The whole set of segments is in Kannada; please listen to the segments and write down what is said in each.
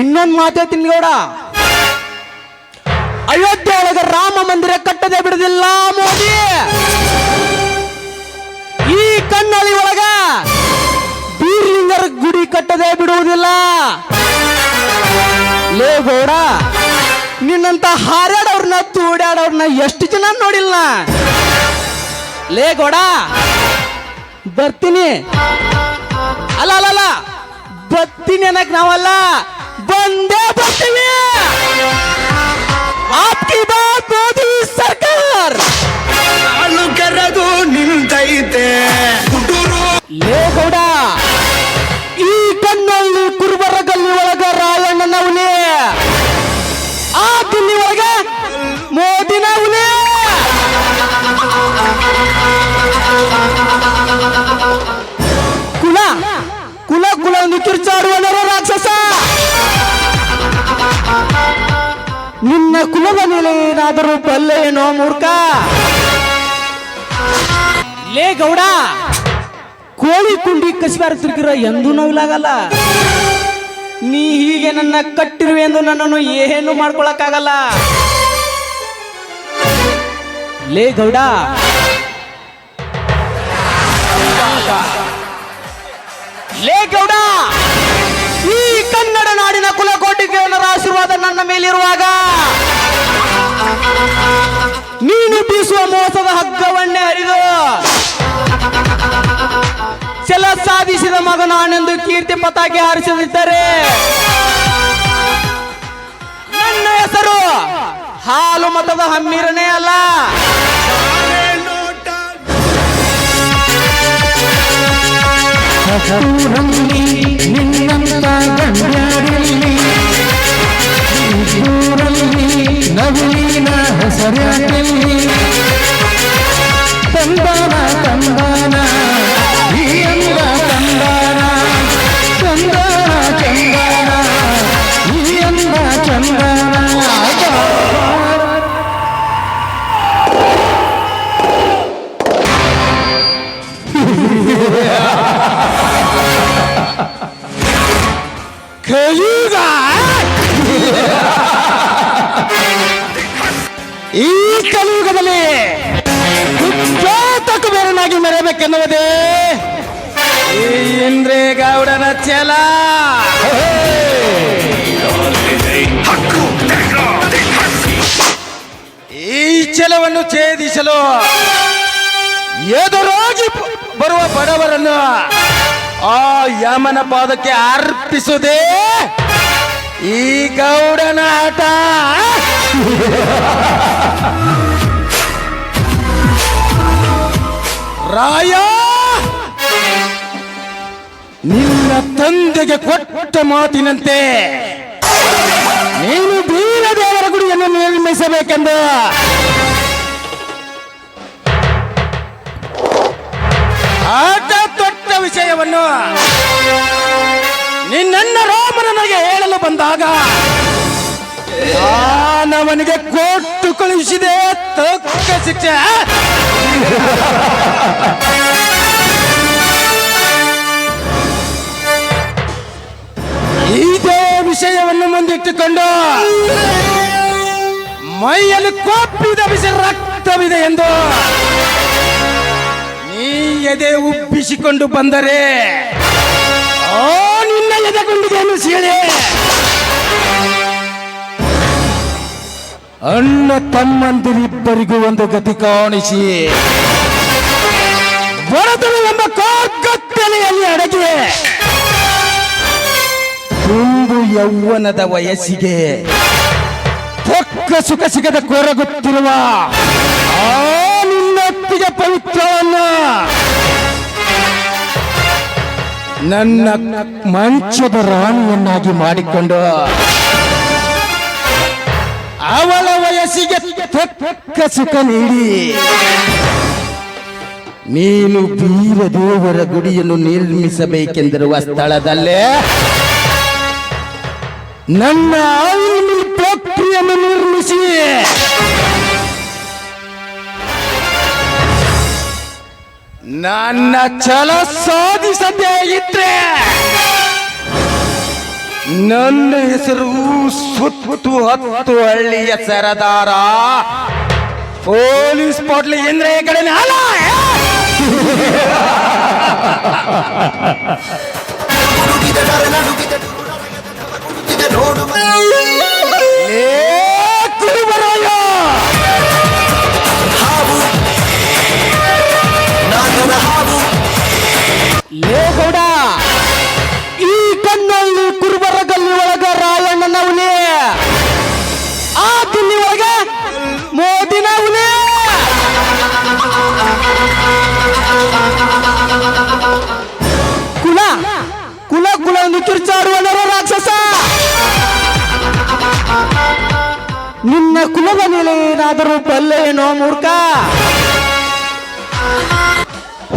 ಇನ್ನೊಂದು ಮಾತೇತೀನಿ ಗೌಡ. ಅಯೋಧ್ಯೆ ಒಳಗೆ ರಾಮ ಮಂದಿರ ಕಟ್ಟದೆ ಬಿಡದಿಲ್ಲ ಮೋದಿ. ಈ ಕನ್ನಳಿ ಒಳಗ ಬೀರ್ಲಿಂಗರ ಗುಡಿ ಕಟ್ಟದೆ ಬಿಡುವುದಿಲ್ಲ. ಲೇ ಗೌಡ, ನಿನ್ನಂತ ಹಾರಾಡೋರ್ನ ತೂಡ್ಯಾಡೋರ್ನ ಎಷ್ಟು ಜನ ನೋಡಿಲ್ಲ? ಲೇ ಗೌಡ, ಬರ್ತೀನಿ. ಅಲ್ಲ ಅಲ್ಲ ಅಲ್ಲ ಬರ್ತೀನಿ ಅನ್ನಕ್ ನಾವಲ್ಲ. ಬಂದೇ ಬರ್ತೀವಿ. ಆಪ್ಕಿ ಬಾತ್ ಮೋದಿ ಸರ್ಕಾರ. ಕಾಲು ಕೆರೆದು ನಿಂತೈತೆ. ಲೇ ಗೌಡ. ನಿನ್ನ ಕುಲದ ಮೇಲೆ ಏನಾದರೂ ಬಲ್ಲೆ ಏನೋ ಮೂರ್ಖ? ಲೇ ಗೌಡ! ಕೋಳಿ ಕುಂಡಿ ಕಸಿಬಾರ ತಿರುಗಿರೋ ಎಂದೂ ನೋವಿಲಾಗಲ್ಲ. ನೀ ಹೀಗೆ ನನ್ನ ಕಟ್ಟಿರುವೆ ಎಂದು ನನ್ನನ್ನು ಏನು ಮಾಡ್ಕೊಳಕ್ಕಾಗಲ್ಲ? ಲೇ ಗೌಡ! ಲೇ ಗೌಡ! ಈ ಕನ್ನಡ ನಾಡಿನ ಕುಲಕೋಟಿಗೆ ನನ್ನ ಮೇಲಿರುವಾಗ ನೀನು ಬೀಸುವ ಮೋಸದ ಹಗ್ಗವನ್ನೇ ಹರಿದು ಛಲ ಸಾಧಿಸಿದ ಮಗ ನಾನೆಂದು ಕೀರ್ತಿ ಪತಾಕೆ ಹಾರಿಸದಿದ್ದರೆ ನನ್ನ ಹೆಸರು ಹಾಲು ಮತದ ಹಮ್ಮಿರನೇ ಅಲ್ಲ. ನಿನ್ನಂತ ಗಂಡ್ಯಾರಿಲ್ಲಿ ನವೀನ ಹೆಸರಲ್ಲಿ ತಂದಾನ ತಂದಾನ ಈ ಅಂದ ತಂದಾನ ತಂದಾನ ಚಂದಾನ ಈ ಅಂದ ಚಂದಾನ ಈ ಕಲಿಯುಗದಲ್ಲಿ ಕುಖ್ಯಾತ ಬೇರನಾಗಿ ಮೆರೆಯಬೇಕೆನ್ನುವುದೇ ಈ ಇಂದ್ರೇ ಗೌಡನ ಛಲ. ಈ ಛಲವನ್ನು ಛೇದಿಸಲು ಎದುರಾಗಿ ಬರುವ ಬಡವರನ್ನು ಆ ಯಮನ ಪಾದಕ್ಕೆ ಅರ್ಪಿಸುವುದೇ ಈ ಗೌಡನ ಆಟ ರಾಯ, ನಿನ್ನ ತಂದೆಗೆ ಕೊಟ್ಟ ಮಾತಿನಂತೆ ನೀನು ಬೀರದೇವರ ಗುಡಿಯನ್ನು ನಿರ್ಮಿಸಬೇಕೆಂದು. ಆಟ ತೊಟ್ಟ ವಿಷಯವನ್ನು ನಿನ್ನ ರಾಮನನಿಗೆ ಹೇಳಲು ಬಂದಾಗ ನಾನವನಿಗೆ ಕೊಟ್ಟು ಕಳುಹಿಸಿದೆ ತಕ್ಕ ಶಿಕ್ಷೆ. ಇದೇ ವಿಷಯವನ್ನು ಮುಂದಿಟ್ಟುಕೊಂಡು ಮೈಯಲ್ಲಿ ಕೊಪ್ಪಿದ ಬಿಸಿ ರಕ್ತವಿದೆ ಎಂದು ನೀ ಎದೆ ಉಬ್ಬಿಸಿಕೊಂಡು ಬಂದರೆ ಆ ನಿನ್ನ ಸೀಳಿ ಅಣ್ಣ ತಮ್ಮಂದಿರಿಬ್ಬರಿಗೂ ಒಂದು ಗತಿ ಕಾಣಿಸಿ. ಬಡತನ ಎಂಬ ಕಾಕತ್ತಲೆಯಲ್ಲಿ ಅಡಗಿ ತುಂಬು ಯೌವನದ ವಯಸ್ಸಿಗೆ ಪೊಕ್ಕ ಸುಖ ಸಿಗದ ಕೊರಗುತ್ತಿರುವ ಆ ನಿನ್ನೊತ್ತಿಗೆ ಪವಿತ್ರವನ್ನ ನನ್ನ ಮಂಚದ ರಾಣಿಯನ್ನಾಗಿ ಮಾಡಿಕೊಂಡು ಅವಳ ವಯಸ್ಸಿಗೆ ತಕ್ಕ ಸುಖ ನೀಡಿ. ನೀನು ಬೀರದೇವರ ಗುಡಿಯನ್ನು ನಿರ್ಮಿಸಬೇಕೆಂದಿರುವ ಸ್ಥಳದಲ್ಲೇ ನನ್ನ ಫ್ಯಾಕ್ಟರಿಯನ್ನು ನಿರ್ಮಿಸಿ. ನನ್ನ ಛಲ ಸಾಧಿಸದೇ ಇದ್ರೆ ನನ್ನ ಹೆಸರು ಸುತ್ತು ಹತ್ತು ಹಳ್ಳಿಯ ಸರದಾರ ಪೊಲೀಸ್ ಪಾಟ್ಲಿ ಅಂದ್ರೆ ಈ ಕಡೆ ಅಲ್ಲ ಏ ಲೇ ಗೌಡ! ಈ ಕಣ್ಣಲ್ಲಿ ಕುರುಬರ ಗಲ್ಲಿ ಒಳಗ ರಾಯಣ್ಣನ ಹುಲಿ. ಆ ದಿಲ್ಲಿ ಒಳಗ ಮೋದಿನ ಹುಲಿ. ಕುಲ ಕುಲ ಕುಲ ಒಂದು ಕಿರ್ಚಾಡುವ ರಾಕ್ಷಸ. ನಿನ್ನ ಕುಲದ ಮೇಲೆ ಏನಾದರೂ ಬಲ್ಲೆಯೇನೋ ಮೂರ್ಖ.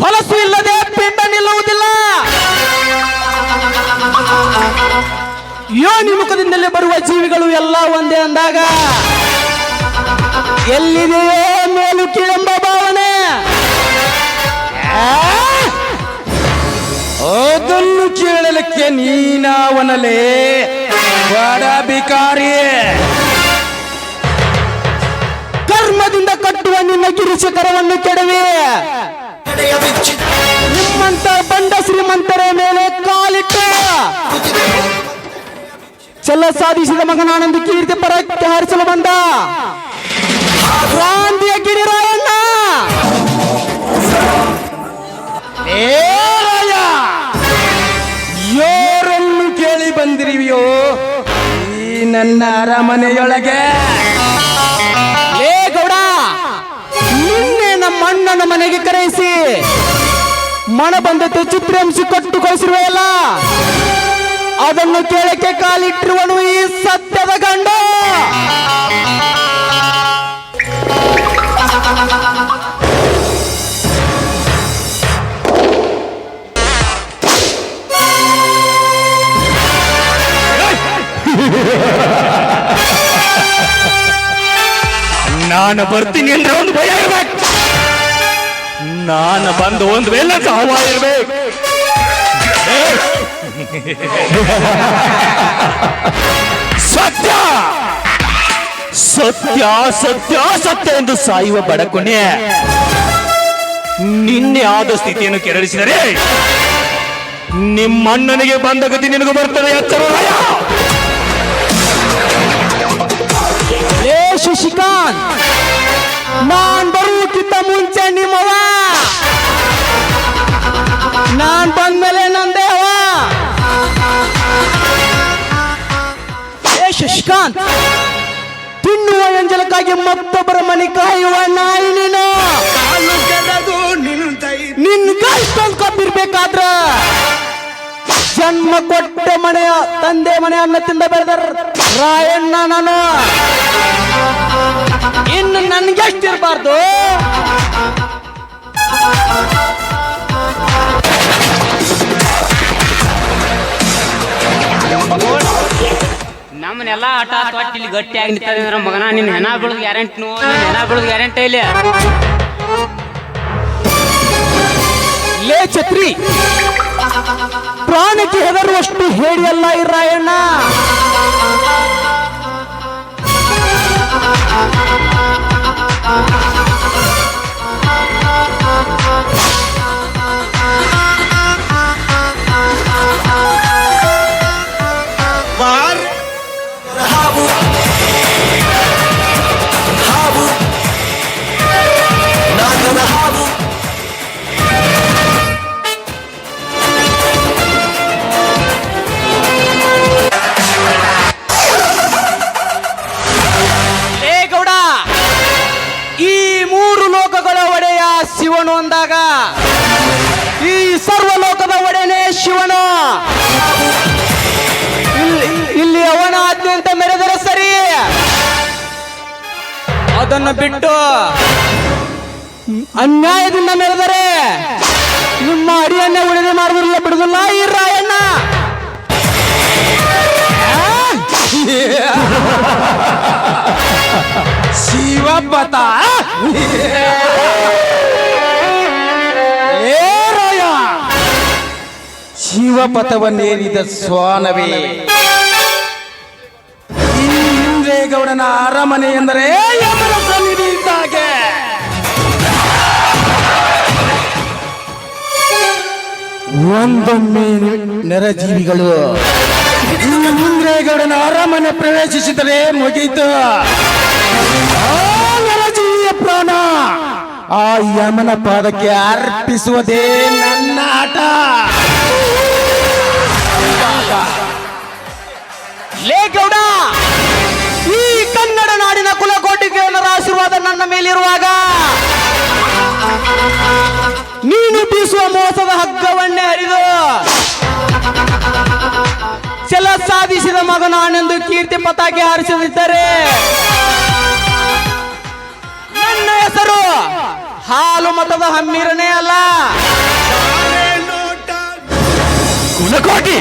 ಹೊಲಸು ಇಲ್ಲದೆ ಪಿಂಡ ನಿಲ್ಲುವುದಿಲ್ಲ. ಯೋನಿ ಮುಖದಿಂದಲೇ ಬರುವ ಜೀವಿಗಳು ಎಲ್ಲ ಒಂದೇ ಅಂದಾಗ, ಎಲ್ಲಿದೆಯೋ ಮೇಲು ಕೀಳೆಂಬ ಭಾವನೆ. ಅದನ್ನು ಕೇಳಲಿಕ್ಕೆ ನೀನಾವನಲೇ, ಬಡ ಬಿಕಾರಿ ಕರ್ಮದಿಂದ ಕಟ್ಟುವ ನಿನ್ನ ಕಿರುಚಿಕರವನ್ನು ಕೆಡವಿ. ನಿಮ್ಮಂತ ಬಂಡ ಶ್ರೀಮಂತರ ಮೇಲೆ ಕಾಲಿಟ್ಟ. ಛಲ ಸಾಧಿಸಿದ ಮಗನಾನಂದ ಕೀರ್ತಿ ಪರಕ್ಕೆ ಹಾರಿಸಲು ಬಂದ. ಗಾಂಧಿಯ ಗಿರಿರಾಯಣ್ಣ! ಯಾರನ್ನು ಕೇಳಿ ಬಂದಿರಿವಿಯೋ? ಈ ನನ್ನ ಅರಮನೆಯೊಳಗೆ. ಅಣ್ಣನ ಮನೆಗೆ ಕರೆಯಿಸಿ. ಮಣ ಬಂದದ್ದು ಚಿತ್ರಾಂಶ ಕೊಟ್ಟು ಕಳಿಸಿರುವೆಯಲ್ಲ ಅದನ್ನು ಕೇಳಕ್ಕೆ ಕಾಲಿಟ್ಟಿರುವನು ಈ ಸತ್ಯದ ಗಂಡ. ನಾನು ಬರ್ತೀನಿ ಅಂದ್ರೆ ಒಂದು ಭಯ ಇರ್ಬೇಕು. ನಾನು ಬಂದು ಒಂದು ವೇಳೆ ಸಾವ ಇರ್ಬೇಕು. ಸತ್ಯ! ಸತ್ಯ ಸತ್ಯ ಸತ್ಯ ಎಂದು ಸಾಯುವ ಬಡಕೊನೆ ನಿನ್ನೆ ಆದ ಸ್ಥಿತಿಯನ್ನು ಕೆರಳಿಸಿದರೆ ನಿಮ್ಮಣ್ಣನಿಗೆ ಬಂದ ಗತಿ ನಿನಗೂ ಬರ್ತದೆ, ಎಚ್ಚರ ಶಶಿಕಾಂತ್! ನಾನ್ ಬರುವುದಕ್ಕಿಂತ ಮುಂಚೆ ನಿಮ್ಮವ ನಾನ್ ಬಂದ್ಮೇಲೆ ನಂದೇವ ಏ ಶಶಿಕಾಂತ್, ತಿನ್ನುವ ಎಂಜಲಕ್ಕಾಗಿ ಮತ್ತೊಬ್ಬರ ಮನೆ ಕಾಯುವ ನಾಯಿ ನೀನು. ಕಾಲು ಕೆರೆದು ನಿಂತೈತೆ ನಿನ್ ಕಷ್ಟ ಕಬ್ಬಿರ್ಬೇಕಾದ್ರ ಜನ್ಮ ಕೊಟ್ಟ ಮನೆಯ ತಂದೆ ಮನೆ ಅನ್ನ ತಿಂದ ಬೆಳೆದ ರಾಯಣ್ಣ ನಾನು. ನನ್ಗೆ ಎಷ್ಟಿರ್ಬಾರ್ದು? ನಮ್ಮನ್ನೆಲ್ಲ ಆಟ ಆಟ ಇಲ್ಲಿ ಗಟ್ಟಿಯಾಗಿ ನಿಂತದ ಅಂದ್ರೆ ಮಗನ. ನಿನ್ನ ಹೆಣ ಬೀಳದ್ ಗ್ಯಾರಂಟಿ ನೋ ನಿನ್ನ ಹೆಣ ಬೀಳದ್ ಗ್ಯಾರಂಟಿ ಇಲ್ಲ. ಲೇ ಛತ್ರಿ ಪ್ರಾಣಕ್ಕೆ ಹೆದರುವಷ್ಟು ಹೇಳಿಯಲ್ಲ ಈ ರಾಯಣ್ಣ. Habu. ಬಿಟ್ಟು ಅನ್ಯಾಯದಿಂದ ಮೆರೆದರೆ ನಿಮ್ಮ ಅಡಿಯನ್ನೇ ಉಳಿದೆ ಮಾಡುವುದಿಲ್ಲ ಬಿಡುದಿಲ್ಲ ಈ ರಾಯಣ್ಣ. ಶಿವಪತ ಶಿವಪಥವನ್ನೇರಿದ ಸ್ವಾನವೇ ಗೌಡನ ಅರಮನೆ ಎಂದರೆ ಒಂದೊಮ್ಮೆ ನೆರಜೀವಿಗಳು. ಮುಂದ್ರೇಗೌಡನ ಅರಮನೆ ಪ್ರವೇಶಿಸಿದರೆ ಮುಗೀತು ನರಜೀವಿಯ ಪ್ರಾಣ ಆ ಯಮನ ಪಾದಕ್ಕೆ ಅರ್ಪಿಸುವುದೇ ನನ್ನ ಆಟ. ಲೇಗೌಡ ಈ ಕನ್ನಡ ನಾಡಿನ ಕುಲಕೋಟಿಗೆಯವರ ಆಶೀರ್ವಾದ ನನ್ನ ಮೇಲಿರುವಾಗ ನೀನು ಬೀಸುವ ಮೋಸದ ಹಗ್ಗವನ್ನೇ ಹರಿದು ಚಲ ಸಾಧಿಸಿದ ಮಗ ನಾನೆಂದು ಕೀರ್ತಿ ಪತಾಕೆ ಹಾರಿಸದಿದ್ದರೆ ನನ್ನ ಹೆಸರು ಹಾಲು ಮತದ ಹಮ್ಮಿರನೇ ಅಲ್ಲ ಕುಲಕೋಟಿ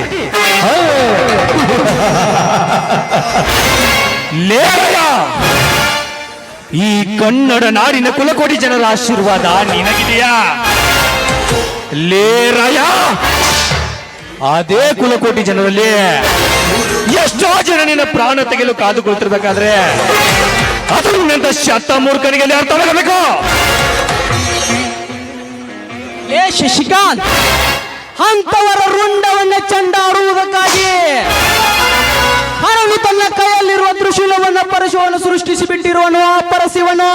ಈ ಕನ್ನಡ ನಾಡಿನ ಕುಲಕೋಟಿ ಜನರ ಆಶೀರ್ವಾದ ನಿನಗಿದೆಯಾ? ಲೇರಯ್ಯ ಅದೇ ಕುಲಕೋಟಿ ಜನರಲ್ಲಿ ಎಷ್ಟೋ ಜನ ನಿನ್ನ ಪ್ರಾಣ ತೆಗೆಯಲು ಕಾದು ಕುಳಿತಿರ್ಬೇಕಾದ್ರೆ ಅದು ಶತ ಮೂರ್ಖನಿಗೆ ಅರ್ಥವಾಗಬೇಕು ಲೇ ಶಶಿಕಾಂತ್ ಅಂತವರ ರುಂಡವನ್ನ ಚಂಡಾಡುವುದಕ್ಕಾಗಿ ಹರಳು ತನ್ನ ಕೈಯಲ್ಲಿರುವ ತ್ರಿಶೂಲವನ್ನ ಪರಶುವನ್ನು ಸೃಷ್ಟಿಸಿ ಬಿಟ್ಟಿರುವನು ಆ ಪರಶಿವನು.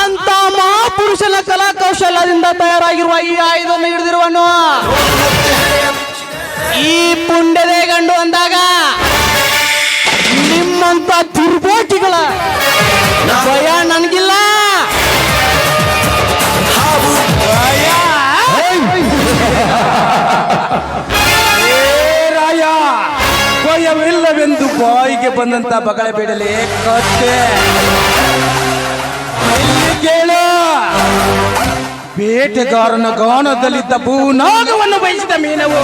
ಅಂತ ಮಹಾಪುರುಷನ ಕಲಾ ತಯಾರಾಗಿರುವ ಈ ಆಯುಧವನ್ನು ಹಿಡಿದಿರುವನು. ಈ ಪುಂಡೆದೇ ಗಂಡು ಅಂದಾಗ ನಿಮ್ಮಂತ ದುರ್ಬೋಟಿಗಳ ಭಯ ನನಗಿಲ್ಲ. ಭಯವಿಲ್ಲವೆಂದು ಬಾಯಿಗೆ ಬಂದಂತ ಬಗಳ ಬೇಡಲೆ ಕತ್ತೆ. ಕೇಳು. ಬೇಟೆಗಾರನ ಗಾನದಲ್ಲಿದ್ದ ಭೂನಾಗವನ್ನು ಬಯಸಿದ ಮೀನವು.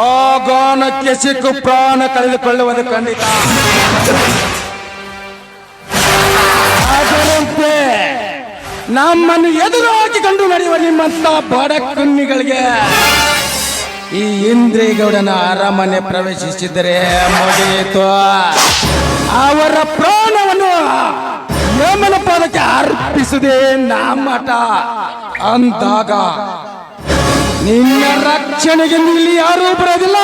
ಆ ಗಾನಕ್ಕೆ ಸಿಕ್ಕು ಪ್ರಾಣ ಕಳೆದುಕೊಳ್ಳುವುದು ಖಂಡಿತ. ನಮ್ಮನ್ನು ಎದುರಾಗಿ ಕಂಡು ನಡೆಯುವ ನಿಮ್ಮಂತ ಬಡ ಕುನ್ನಿಗಳಿಗೆ, ಈ ಇಂದ್ರೇಗೌಡನ ಅರಮನೆ ಪ್ರವೇಶಿಸಿದರೆ ಮುಗಿಯಿತು. ಅವರ ಪ್ರಾಣವನ್ನು ಯಮನ ಪದಕ್ಕೆ ಅರ್ಪಿಸಿದೆ ನಾಮಟ ಅಂದಾಗ ನಿನ್ನ ರಕ್ಷಣೆಗೆ ಇಲ್ಲಿ ಯಾರೂ ಬರೋದಿಲ್ಲ.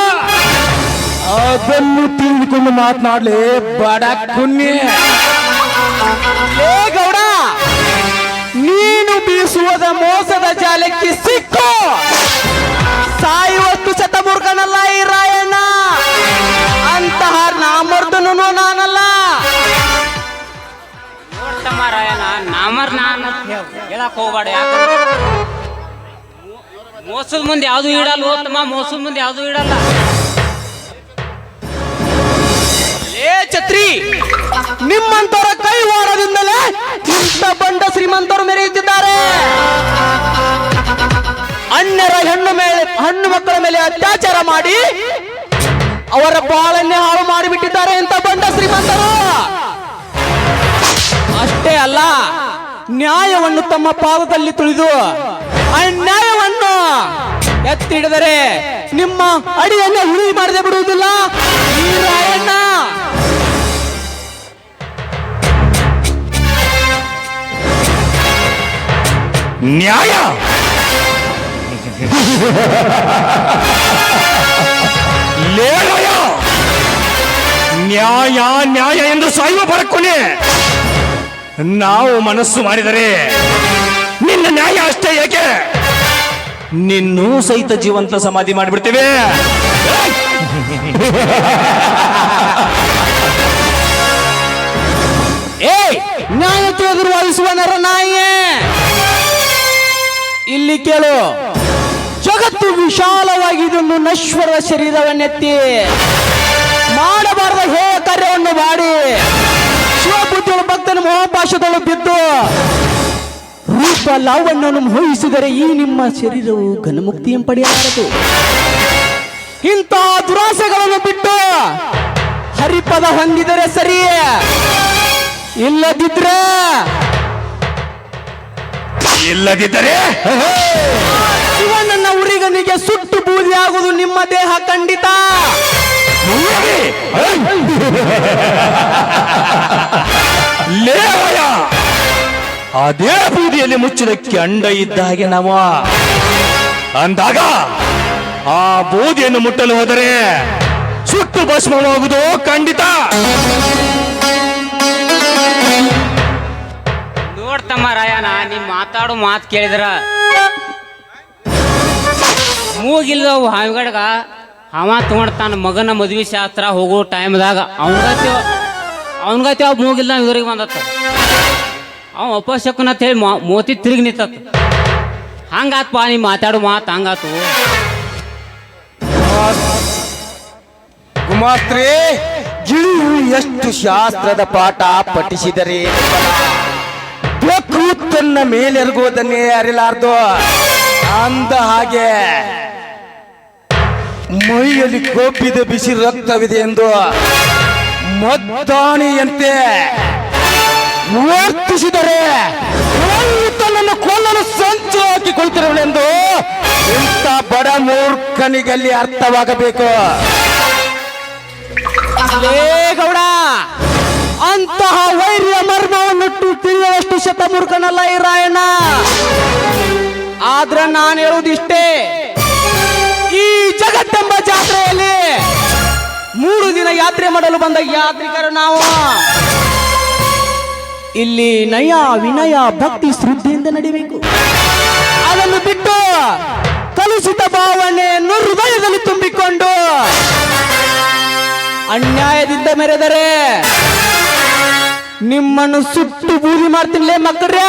ಅದನ್ನು ತಿಳಿದುಕೊಂಡು ಮಾತನಾಡಲಿ ಬಡ ಕುನ್ನಿ ಗೌಡ, ನೀನು ಬೀಸುವುದ ಮೋಸದ ಜಾಲಕ್ಕೆ ಸಿಕ್ಕು. ಸಾಯುವಷ್ಟು ಶತಮೂರ್ಖನಲ್ಲ ಈ ರಾಯಣ್ಣ ನಾಮರ್ ಹೇಳಕ್ ಮೋಸದ ಮುಂದೆ ಯಾವುದು ಇಡಲ್ಲ ಮೋಸದ ಮುಂದೆ ಯಾವುದು ಇಡಲ್ಲ. ಏ ಛತ್ರಿ ನಿಮ್ಮಂತರ ಕೈವಾಡದಿಂದಲೇ ಇಂಥ ಬಂಡ ಶ್ರೀಮಂತರು ಮೆರೆಯುತ್ತಿದ್ದಾರೆ. ಅನ್ಯರ ಹೆಣ್ಣು ಮೇಲೆ, ಹೆಣ್ಣು ಮಕ್ಕಳ ಮೇಲೆ ಅತ್ಯಾಚಾರ ಮಾಡಿ ಅವರ ಬಾಳನ್ನೇ ಹಾಳು ಮಾಡಿಬಿಟ್ಟಿದ್ದಾರೆ ಅಂತ ಬಂಡ ಶ್ರೀಮಂತರು. ಅಷ್ಟೇ ಅಲ್ಲ, ನ್ಯಾಯವನ್ನು ತಮ್ಮ ಪಾದದಲ್ಲಿ ತುಳಿದು ಅನ್ಯಾಯವನ್ನು ಎತ್ತಿಡಿದರೆ ನಿಮ್ಮ ಅಡಿಯನ್ನು ಹುಳಿ ಮಾಡದೆ ಬಿಡುವುದಿಲ್ಲ. ಈ ನ್ಯಾಯ! ನ್ಯಾಯ ನ್ಯಾಯ ಎಂದು ಸಾಯುವ ಬರಕೊನೆ ನಾವು ಮನಸ್ಸು ಮಾಡಿದರೆ ನಿನ್ನ ನ್ಯಾಯ ಅಷ್ಟೇ ಏಕೆ? ನಿನ್ನೂ ಸಹಿತ ಜೀವಂತ ಸಮಾಧಿ ಮಾಡಿಬಿಡ್ತೇವೆ. ಏ, ನ್ಯಾಯ ಎದುರು ವಾದಿಸುವ ನರ ನಾಯಿಯೇ ಇಲ್ಲಿ ಕೇಳು. ಜಗತ್ತು ವಿಶಾಲವಾಗಿ ಇದೊಂದು ನಶ್ವರ ಶರೀರವನ್ನೆತ್ತಿ ಮಾಡಬಾರದ ಹೇ ಕಾರ್ಯವನ್ನು ಮಾಡಿ. ಭಕ್ತನ ಮೋಹಪಾಶದಳು ಬಿದ್ದು ರೂಪ ಲಾವಣ್ಯವನ್ನು ಮೋಹಿಸಿದರೆ ಈ ನಿಮ್ಮ ಶರೀರವು ಘನಮುಕ್ತಿಯನ್ನು ಪಡೆಯಬಾರದು ಇಂಥ ದುರಾಸೆಗಳನ್ನು ಬಿಟ್ಟು ಹರಿಪದ ಹೊಂದಿದರೆ ಸರಿ ಇಲ್ಲದಿದ್ರೆ? ಇಲ್ಲದಿದ್ದರೆ? ಶಿವನನ್ನ ಉರಿಗನಿಗೆ ಸುಟ್ಟು ಬೂದಿ ಆಗುವುದು ನಿಮ್ಮ ದೇಹ ಖಂಡಿತ. ಹೋಗಿ. ಲೇವಯ್ಯ! ಅದೇ ಬೂದಿಯಲ್ಲಿ ಮುಚ್ಚಿದಕ್ಕೆ ಅಂಡ ಇದ್ದ ಹಾಗೆ ನಾವು. ಅಂದಾಗ ಆ ಬೂದಿಯನ್ನು ಮುಟ್ಟಲು ಹೋದರೆ ಸುಟ್ಟು ಭಸ್ಮವಾಗುವುದು ಖಂಡಿತ. ನೋಡ್ತಮ್ಮ ರಾಯಣ ನೀ ಮಾತಾಡೋ ಮಾತು ಕೇಳಿದ್ರ. ಮೂಗಿಲ್ಲ ಹಾವಿಗಡ್ಗ, ಅವ ತಗೊಂಡ್ ತನ್ನ ಮಗನ ಮದ್ವಿ ಶಾಸ್ತ್ರ ಹೋಗೋ ಟೈಮ್ದಾಗ ಅವನ್ಗತಿ ಅವನ್ಗತಿ ಅವ್ ಮೂಗಿಲ್ಲ ಇವ್ರಿಗೆ ಬಂದತ್ತ. ಅವ ಅಂತ ಹೇಳಿ ಮೋತಿ ತಿರುಗಿ ನಿಂತತ್ತ. ಹಂಗಾತ್ಪ ನೀ ಮಾತಾಡು ಮಾತು, ಹಂಗಾತು. ಕುಮಾರ್ತ್ರಿ ಗಿಳಿಯು ಎಷ್ಟು ಶಾಸ್ತ್ರದ ಪಾಠ ಪಠಿಸಿದರೆ. ತನ್ನ ಮೇಲೆರಗುವುದನ್ನೇ ಅರಿಲಾರ್ದು. ಅಂದ ಹಾಗೆ ಮೈಯಲ್ಲಿ ಕೋಪಿದ ಬಿಸಿ ರಕ್ತವಿದೆ ಎಂದು. ಮದ್ದಾನಿಯಂತೆ ವರ್ತಿಸಿದರೆ ತನ್ನನ್ನು ಕೊಲ್ಲಲು ಸಂಚು ಹಾಕಿಕೊಳ್ತಿರುವಳೆಂದು ಇಂಥ ಬಡ ಮೂರ್ಖನಿಗಲ್ಲಿ ಅರ್ಥವಾಗಬೇಕು. ಗೌಡ. ಅಂತಹ ವೈರ್ಯ ಮರ್ಮವನ್ನು ತಿಳಿಯುವಷ್ಟು ಶತಮೂರ್ಖನಲ್ಲ ಈ ರಾಯಣ್ಣ. ಆದ್ರೆ ನಾನು ಹೇಳುವುದಿಷ್ಟೇ ಈ ಜಗತ್ತೆಂಬ ಜಾತ್ರೆಯಲ್ಲಿ ಮೂರು ದಿನ ಯಾತ್ರೆ ಮಾಡಲು ಬಂದ ಯಾತ್ರಿಕರು ನಾವು. ಇಲ್ಲಿ ನಯ ವಿನಯ ಭಕ್ತಿ ಶ್ರದ್ಧೆಯಿಂದ ನಡಿಬೇಕು. ಅದನ್ನು ಬಿಟ್ಟು ಕಲುಷಿತ ಭಾವನೆಯನ್ನು ಹೃದಯದಲ್ಲಿ ತುಂಬಿಕೊಂಡು ಅನ್ಯಾಯದಿಂದ ಮೆರೆದರೆ ನಿಮ್ಮನ್ನು ಸುಟ್ಟು ಬೂದಿ ಮಾಡ್ತೀನಿ ಮಕ್ಕಳ್ರ.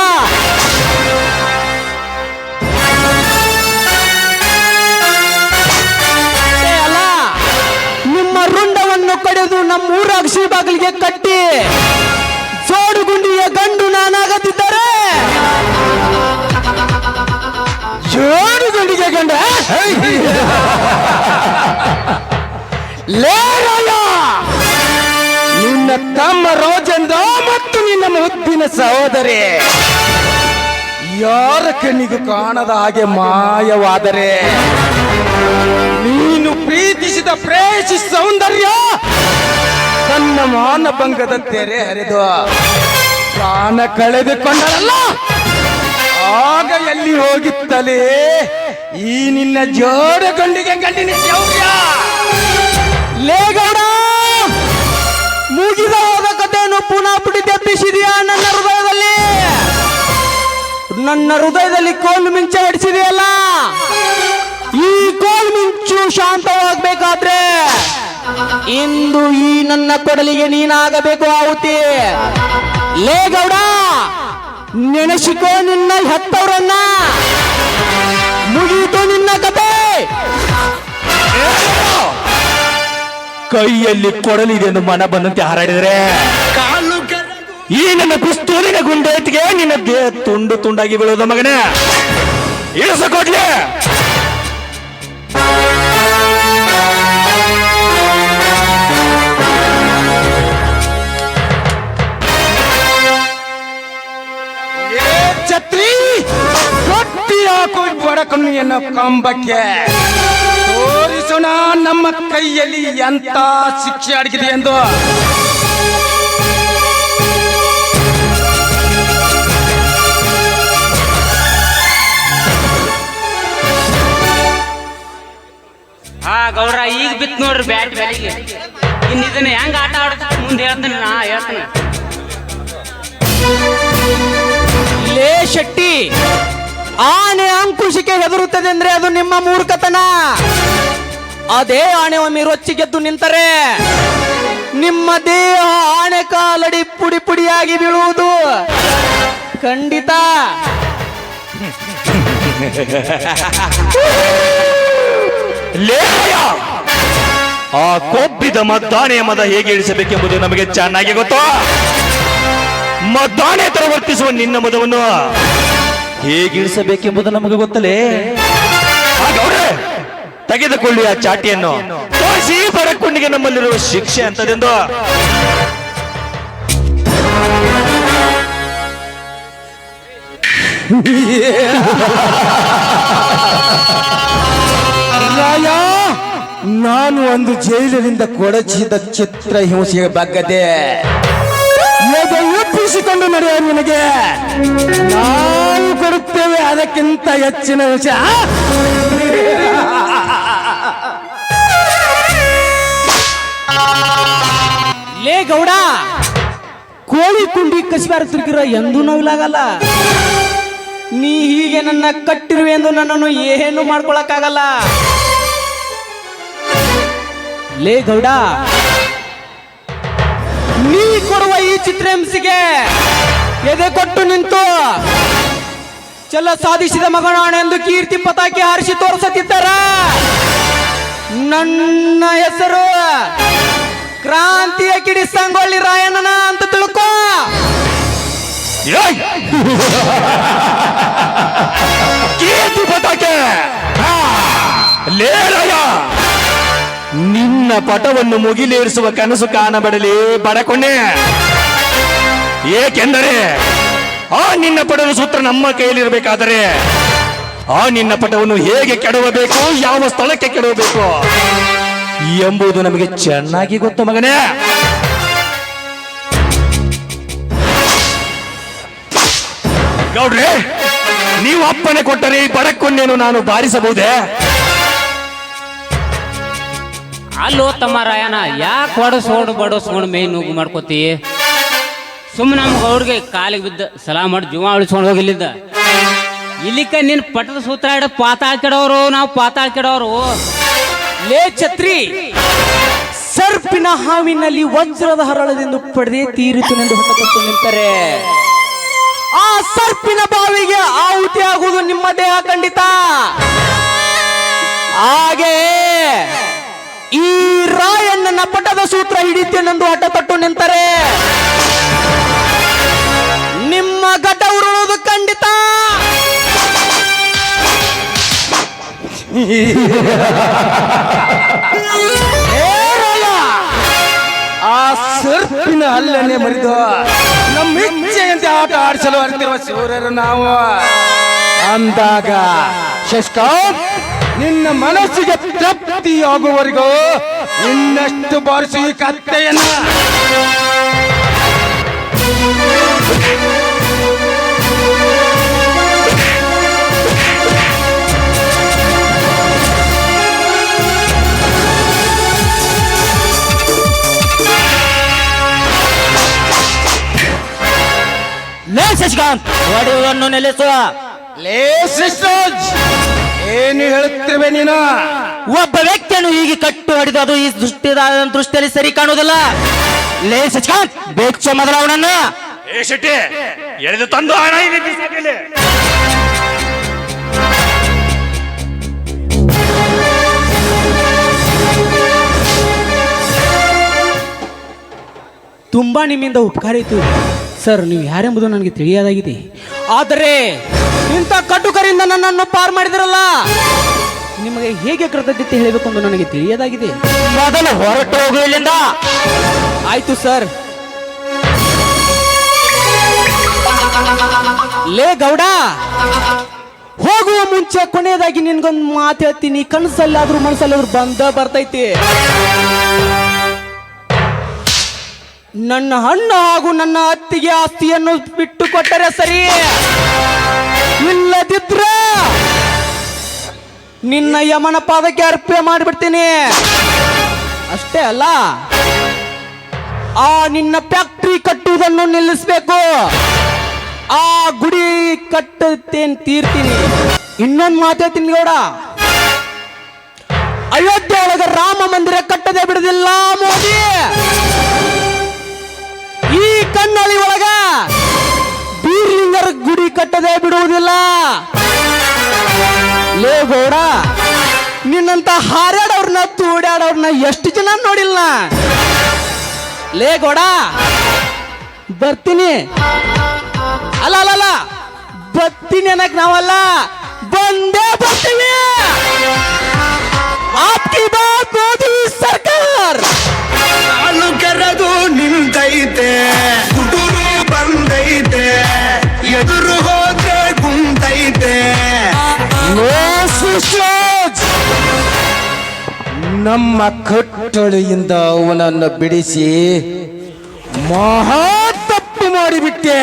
ರುಂಡವನ್ನು ಕಡೆದು ನಮ್ಮ ಊರ ಅಕ್ಷಿ ಬಾಗಿಲಿಗೆ ಕಟ್ಟಿ ಜೋಡುಗುಂಡಿಯ ಗಂಡು ನಾನಾಗದಿದ್ದರೆ ಜೋಡು ಗುಂಡಿಗೆ ಗಂಡ! ನಿನ್ನ ತಮ್ಮ ರೋಜಂದ ಮತ್ತು ನಿನ್ನ ಮುದ್ದಿನ ಸಹೋದರಿ ಯಾರ ಕಣ್ಣಿಗೂ ಕಾಣದ ಹಾಗೆ ಮಾಯವಾದರೆ ಪ್ರೀತಿಸಿದ ಪ್ರೇಯಸಿ ಸೌಂದರ್ಯ ತನ್ನ ಮಾನ ತೆರೆ ಹರಿದು ಪ್ರಾಣ ಕಳೆದುಕೊಂಡರಲ್ಲ ಆಗ ಎಲ್ಲಿ ಹೋಗಿತ್ತಲೇ? ಈ ನಿನ್ನ ಜೋಡ ಗಂಡಿಗೆ ಗಂಡಿನ ಶೌರ್ಯ. ಲೇಗೌಡ ಮುಗಿದ ಹೋದ ಕಥೆಯನ್ನು ಪುನಃ ಪುಡಿ ತಪ್ಪಿಸಿದೆಯಾ ನನ್ನ ಹೃದಯದಲ್ಲಿ? ನನ್ನ ಹೃದಯದಲ್ಲಿ ಕೋಲು ಮಿಂಚ ಹೊಡಿಸಿದೆಯಲ್ಲ ಈ ಕೋಲ್ ಮಿಂಚು ಶಾಂತವಾಗಬೇಕಾದ್ರೆ ಇಂದು ಈ ನನ್ನ ಕೊಡಲಿಗೆ ನೀನಾಗಬೇಕು ಆಹುತಿ. ಲೇ ಗೌಡ, ನೆನೆಸಿಕೋ ನಿನ್ನ ಹೆತ್ತವರನ್ನ. ಮುಗಿಯಿತು ನಿನ್ನ ಕತೆ. ಕೈಯಲ್ಲಿ ಕೊಡಲಿದೆ ಎಂದು ಮನ ಬಂದಂತೆ ಹಾರಾಡಿದರೆ. ಈ ನನ್ನ ಪಿಸ್ತೂಲಿನ ಗುಂಡೇಟಿಗೆ ನಿನ್ನ ದೇಹ ತುಂಡು ತುಂಡಾಗಿ ಬೀಳೋದ ಮಗನೇ. ಇಳಿಸ ಕೊಡ್ಲಿ. ಏ ಛತ್ರಿ ಕೊಟ್ಟಿ ಹಾಕು ಬಡಕನ್ನು ಎನ್ನ ಕಂಬಕ್ಕೆ. ತೋರಿಸೋಣ ನಮ್ಮ ಕೈಯಲ್ಲಿ ಎಂತ ಶಿಕ್ಷೆ ಅಡಗಿದೆ ಎಂದು. ಹಾ ಗೌಡ್ರ ಈಗ ಬಿತ್ ನೋಡ್ರಿ ಬ್ಯಾಟ್ ಬ್ಯಾಟಿಗೆ. ಇನ್ ಇದನ್ನ ಹೆಂಗ ಆಟ ಆಡ್ತ ಮುಂದೆ ಹೇಳ್ತೀನಿ ನಾ ಹೇಳ್ತೀನಿ. ಲೇ ಶೆಟ್ಟಿ ಆನೆ ಅಂಕುಶಕ್ಕೆ ಹೆದರುತ್ತದೆ ಅಂದ್ರೆ ಅದು ನಿಮ್ಮ ಮೂರ್ಖತನ. ಅದೇ ಆನೆ ಒಮ್ಮೆ ರೊಚ್ಚಿ ಗೆದ್ದು ನಿಂತರೆ ನಿಮ್ಮ ದೇಹ ಆನೆ ಕಾಲಡಿ ಪುಡಿ ಪುಡಿಯಾಗಿ ಬೀಳುವುದು. ಖಂಡಿತ. ಲೇಖಯ! ಆ ಕೊಬ್ಬಿದ ಮದ್ದಾನೆಯ ಮದ ಹೇಗೆ ಇಳಿಸಬೇಕೆಂಬುದು ನಮಗೆ ಚೆನ್ನಾಗಿ ಗೊತ್ತು. ಮದ್ದಾನೆ ತರ ವರ್ತಿಸುವ ನಿನ್ನ ಮದವನ್ನು ಹೇಗಿಳಿಸಬೇಕೆಂಬುದು ನಮಗೆ ಗೊತ್ತಲೇ? ಹಾಗವ್ರೆ ತೆಗೆದುಕೊಳ್ಳಿ ಆ ಚಾಟಿಯನ್ನು. ತೋರಿಸಿ ಬರಕುಂಡಿಗೆ ನಮ್ಮಲ್ಲಿರುವ ಶಿಕ್ಷೆ ಅಂತದೆಂದು ರಾಯ ನಾನು ಒಂದು ಜೈಲಿನಿಂದ ಕೊಡಚಿದ ಚಿತ್ರ ಹಿಂಸೆಗೆ ಬಗ್ಗದೆ ಒಪ್ಪಿಸಿಕೊಂಡು ನಡೆಯ ನಿನಗೆ. ನಾವು ಕೊಡುತ್ತೇವೆ ಅದಕ್ಕಿಂತ ಹೆಚ್ಚಿನ ವಿಷಯ. ಲೇ ಗೌಡ, ಕೋಳಿ ಕುಂಡಿ ಕಸಿಬಾರ ತಿರುಗಿರ ಎಂದೂ ನೋವಿಲಾಗಲ್ಲ. ನೀ ಹೀಗೆ ನನ್ನ ಕಟ್ಟಿರುವೆ ಎಂದು ನನ್ನನ್ನು ಏನು ಮಾಡ್ಕೊಳಕ್ಕಾಗಲ್ಲ. ಲೇ ಗೌಡ. ನೀ ಕೊಡುವ ಈ ಚಿತ್ರಹಿಂಸೆಗೆ ಎದೆ ಕೊಟ್ಟು ನಿಂತು. ಚಲ ಸಾಧಿಸಿದ ಮಗನಾಣೆಂದು ಕೀರ್ತಿ ಪತಾಕಿ ಹಾರಿಸಿ ತೋರಿಸುತ್ತಿದ್ದಾರ? ನನ್ನ ಹೆಸರು ಕ್ರಾಂತಿಯ ಕಿಡಿ ಸಂಗೊಳ್ಳಿ ರಾಯಣ್ಣನ ಅಂತ ತಿಳ್ಕೋ! ಕೀರ್ತಿ ಪತಾಕೆ! ಹಾ! ನಿನ್ನ ಪಟವನ್ನು ಮುಗಿಲೇರಿಸುವ ಕನಸು ಕಾಣಬಡಲಿ ಬಡಕೊಂಡೆ ಏಕೆಂದರೆ, ಆ ನಿನ್ನ ಪಟದ ಸೂತ್ರ ನಮ್ಮ ಕೈಯಲ್ಲಿರಬೇಕಾದರೆ, ಆ ನಿನ್ನ ಪಟವನ್ನು ಹೇಗೆ ಕೆಡವಬೇಕು, ಯಾವ ಸ್ಥಳಕ್ಕೆ ಕೆಡವಬೇಕು ಎಂಬುದು ನಮಗೆ ಚೆನ್ನಾಗಿ ಗೊತ್ತು ಮಗನೇ. ಗೌಡ್ರೆ, ನೀವು ಅಪ್ಪನೆ ಕೊಟ್ಟರೆ ಈ ಬಡಕೊಂಡೇನು ನಾನು ಬಾರಿಸಬಹುದೇ? ಅಲ್ಲೋ ತಮ್ಮ ರಾಯನ, ಯಾಕೆ ಹೊಡಸೋಡು ಬಡಸ್ಕೊಂಡು ಮೈ ನುಗ್ಗು ಮಾಡ್ಕೋತಿ? ಸುಮ್ಮನೆ ನಮ್ಗೆ ಅವ್ರಿಗೆ ಕಾಲಿಗೆ ಬಿದ್ದ ಸಲಾ ಮಾಡಿ ಜೀವ ಉಳಿಸ್ಕೊಂಡು ಹೋಗಿಲ್ಲಿದ್ದ ಇಲ್ಲಿಕ ನಿನ್ನ ಸೂತ್ರ ಹಿಡ ಪಾತ ಕೆಡೋರು ನಾವು ಪಾತ ಕೆಡೋರು ಲೇ ಛತ್ರಿ, ಸರ್ಪಿನ ಹಾವಿನಲ್ಲಿ ವಜ್ರದ ಹರಳದಿಂದ ಪಡೆದೇ ತೀರಿತು ಎಂದು ಹೊಟ್ಟು ನಿಂತರೆ. ಆ ಸರ್ಪಿನ ಬಾವಿಗೆ ಆಹುತಿ ಆಗುವುದು ನಿಮ್ಮ ದೇಹ ಖಂಡಿತ. ಹಾಗೆ ಈ ರಾಯನ್ನ ಪಟದ ಸೂತ್ರ ಹಿಡಿತೇನೆಂದು ಹಠ ತೊಟ್ಟು ನಿಂತರೆ. ನಿಮ್ಮ ಘಟ ಉರುಳುವುದು ಖಂಡಿತ! ಆ ಸರ್ಪಿನ ಅಲ್ಲನೆ ಮರಿದು ನಮ್ಮ ಇಚ್ಛೆಯಂತೆ ಆಟ ಆಡಿಸಲು ಅರಿತಿರುವ ಶಿವರರು ನಾವು. ಅಂದಾಗ ಶಶಿಕಾಂತ್ ನಿನ್ನ ಮನಸ್ಸಿಗೆ ತೃಪ್ತಿಯಾಗುವವರೆಗೂ ಇನ್ನಷ್ಟು ಬಾರಿಸಿ ಈ ಕತ್ತೆಯನ್ನ. ಲೇ ಶಶಿಕಾಂತ್ ಹೊಡೆಯುವುದನ್ನು ನಿಲ್ಲಿಸುವ ಲೇ ಸಿಸ್ಟರ್ಸ್ ಏನು ಹೇಳುತ್ತಿರುವೆ ನೀನು? ಒಬ್ಬ ವ್ಯಕ್ತಿಯನ್ನು ಹೀಗೆ ಕಟ್ಟು ಹೊಡೆದು ಅದು ಈ ದೃಷ್ಟಿ ದೃಷ್ಟಿಯಲ್ಲಿ ಸರಿ ಕಾಣುವುದಿಲ್ಲ. ಲೇ ಸಚಿಕಾಂತ್ ಬೇಚ್ಚ ಮೊದಲ ಅವನನ್ನ. ಏ ಶೆಟ್ಟಿ ಎಳೆದು ತಂದು ಹಣ ತುಂಬಾ ನಿಮ್ಮಿಂದ ಉಪಕಾರ ಇತ್ತು. ಸರ್ ನೀವು ಯಾರೆಂಬುದು ನನಗೆ ತಿಳಿಯದಾಗಿದೆ. ಆದರೆ ಇಂಥ ಕಟುಕರಿಂದ ನನ್ನನ್ನು ಪಾರು ಮಾಡಿದಿರಲ್ಲ. ನಿಮಗೆ ಹೇಗೆ ಕೃತಜ್ಞತೆ ಹೇಳಬೇಕು ಎಂದು ನನಗೆ ತಿಳಿಯದಾಗಿದೆ. ಮೊದಲು ಹೊರಟು ಹೋಗು ಇಲ್ಲಿಂದ. ಆಯ್ತು ಸರ್. ಲೇ ಗೌಡ ಹೋಗುವ ಮುಂಚೆ ಕೊನೆಯದಾಗಿ ನಿನ್ಗೊಂದು ಮಾತು ಹೇಳ್ತೀನಿ. ಕನಸಲ್ಲಾದ್ರೂ ಮನಸ್ಸಲ್ಲಾದ್ರೂ ಬಂದ ಬರ್ತೈತಿ. ನನ್ನ ಹಣ್ಣು ಹಾಗೂ ನನ್ನ ಅತ್ತಿಗೆ ಆಸ್ತಿಯನ್ನು ಬಿಟ್ಟು ಕೊಟ್ಟರೆ ಸರಿ. ಇಲ್ಲದಿದ್ರ ನಿನ್ನ ಯಮನ ಪಾದಕ್ಕೆ ಅರ್ಪಣೆ ಮಾಡಿಬಿಡ್ತೀನಿ. ಅಷ್ಟೇ ಅಲ್ಲ, ಆ ನಿನ್ನ ಫ್ಯಾಕ್ಟ್ರಿ ಕಟ್ಟುವುದನ್ನು ನಿಲ್ಲಿಸಬೇಕು. ಆ ಗುಡಿ ಕಟ್ಟುತ್ತೇನೆ ತೀರ್ತೀನಿ. ಇನ್ನೊಂದು ಮಾತಾಡ್ತೀನಿ ಗೌಡ. ಅಯೋಧ್ಯೆ ಒಳಗೆ ರಾಮ ಮಂದಿರ ಕಟ್ಟದೆ ಬಿಡದಿಲ್ಲ ಮೋದಿ. ಈ ಕನ್ನಳಿ ಒಳಗ ಬೀರ್ಲಿಂಗರ ಗುಡಿ ಕಟ್ಟದೆ ಬಿಡುವುದಿಲ್ಲ. ಲೇ ಗೌಡ, ನಿನ್ನಂತ ಹಾರಾಡೋರ್ನ ತೂಡ್ಯಾಡೋರ್ನ ಎಷ್ಟು ಜನ ನೋಡಿಲ್ಲ? ಲೇ ಗೌಡ, ಬರ್ತೀನಿ. ಅಲ್ಲ ಅಲ್ಲ ಅಲ್ಲ, ಬರ್ತೀನಿ ಅನ್ನಕ್ ನಾವಲ್ಲ. ಬಂದೇ ಬರ್ತೀನಿ ಆಪ್ಕಿ ಬಾತ್ ಮೋದಿ ಸರ್ಕಾರ. ಕೆರೆದು ನಿಂತೈತೆ. ಕುಟುರು ಬಂದೈತೆ. ಎದುರು ಹೋದ್ರೆ ಕುಂತೈತೆ! ನಮ್ಮ ಕಟ್ಟಳೆಯಿಂದ ಅವನನ್ನು ಬಿಡಿಸಿ ಮಹಾ ತಪ್ಪು ಮಾಡಿಬಿಟ್ಟೆ.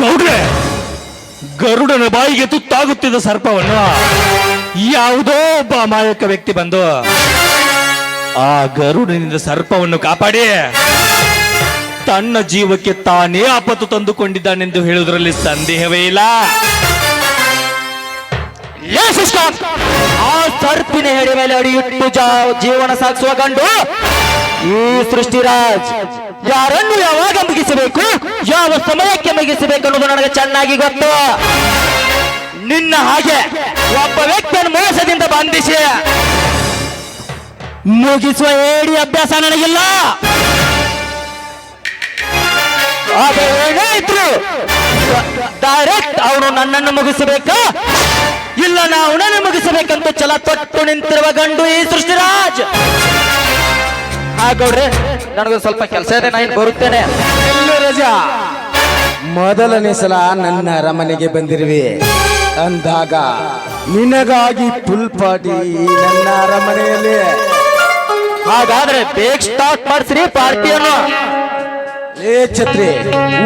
ಗೌಡ್ರೆ ಗರುಡನ ಬಾಯಿಗೆ ತುತ್ತಾಗುತ್ತಿದ್ದ ಸರ್ಪವನ್ನು ಯಾವುದೋ ಒಬ್ಬ ಅಮಾಯಕ ವ್ಯಕ್ತಿ ಬಂದು ಆ ಗರುಡನಿಂದ ಸರ್ಪವನ್ನು ಕಾಪಾಡಿ. ತನ್ನ ಜೀವಕ್ಕೆ ತಾನೇ ಆಪತ್ತು ತಂದುಕೊಂಡಿದ್ದಾನೆಂದು ಹೇಳುವುದರಲ್ಲಿ ಸಂದೇಹವೇ ಇಲ್ಲ. ಆ ಸರ್ಪಿನ ಹೆಡೆ ಮೇಲೆ ಅಡಿಯಿಟ್ಟು ಜೀವನ ಸಾಗಿಸುವ ಗಂಡು, ಈ ಸೃಷ್ಟಿರಾಜ್ ಯಾರನ್ನು ಯಾವಾಗ ಮುಗಿಸಬೇಕು, ಯಾವ ಸಮಯಕ್ಕೆ ಮುಗಿಸಬೇಕು ಅನ್ನೋದು ನನಗೆ ಚೆನ್ನಾಗಿ ಗೊತ್ತು. ನಿನ್ನ ಹಾಗೆ ಒಬ್ಬ ವ್ಯಕ್ತಿಯನ್ನು ಮೋಸದಿಂದ ಬಂಧಿಸಿ ಮುಗಿಸುವ ಏಡಿ ಅಭ್ಯಾಸ ನನಗಿಲ್ಲ. ಇದ್ರು ಡೈರೆಕ್ಟ್ ಅವನು ನನ್ನನ್ನು ಮುಗಿಸಬೇಕಾ? ಇಲ್ಲ, ನಾವು ಅವನನ್ನು ಮುಗಿಸಬೇಕಂತ ಚಲ ತೊಟ್ಟು ನಿಂತಿರುವ ಗಂಡು ಈ ಸೃಷ್ಟಿರಾಜ್. ಹಾಗೌಡ್ರೆ ನನಗೊಂದು ಸ್ವಲ್ಪ ಕೆಲಸ ಇದೆ ನಾನು ಬರುತ್ತೇನೆ. ರಜಾ. ಮೊದಲನೇ ಸಲ ನನ್ನ ಅರಮನೆಗೆ ಬಂದಿರುವೆ. ಅಂದಾಗ ನಿನಗಾಗಿ ಫುಲ್ ಪಾರ್ಟಿ ನನ್ನ ಅರಮನೆಯಲ್ಲಿ. ಹಾಗಾದ್ರೆ ಬೇಗ ಸ್ಟಾರ್ಟ್ ಮಾಡಿಸ್ರಿ ಪಾರ್ಟಿಯನ್ನು ಏ ಛತ್ರಿ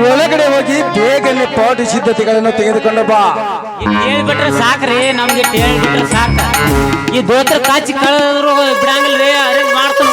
ಒಳಗಡೆ ಹೋಗಿ ಬೇಗನೆ ಪಾಟಿ ಸಿದ್ಧತೆಗಳನ್ನು ತೆಗೆದುಕೊಂಡು ಬಾ. ಹೇಳ್ಬಿಟ್ರೆ ಸಾಕ್ರಿ ನಮ್ಗೆ ಹೇಳ್ಬಿಟ್ರೆ ಸಾಕ. ಈ ದೋತ್ರ ಕಾಚಿ ಕಳೆದ್ರು ಬಿಡಂಗಿಲ್ರಿ ಅರೇಂಜ್ ಮಾಡ್ತಾನ.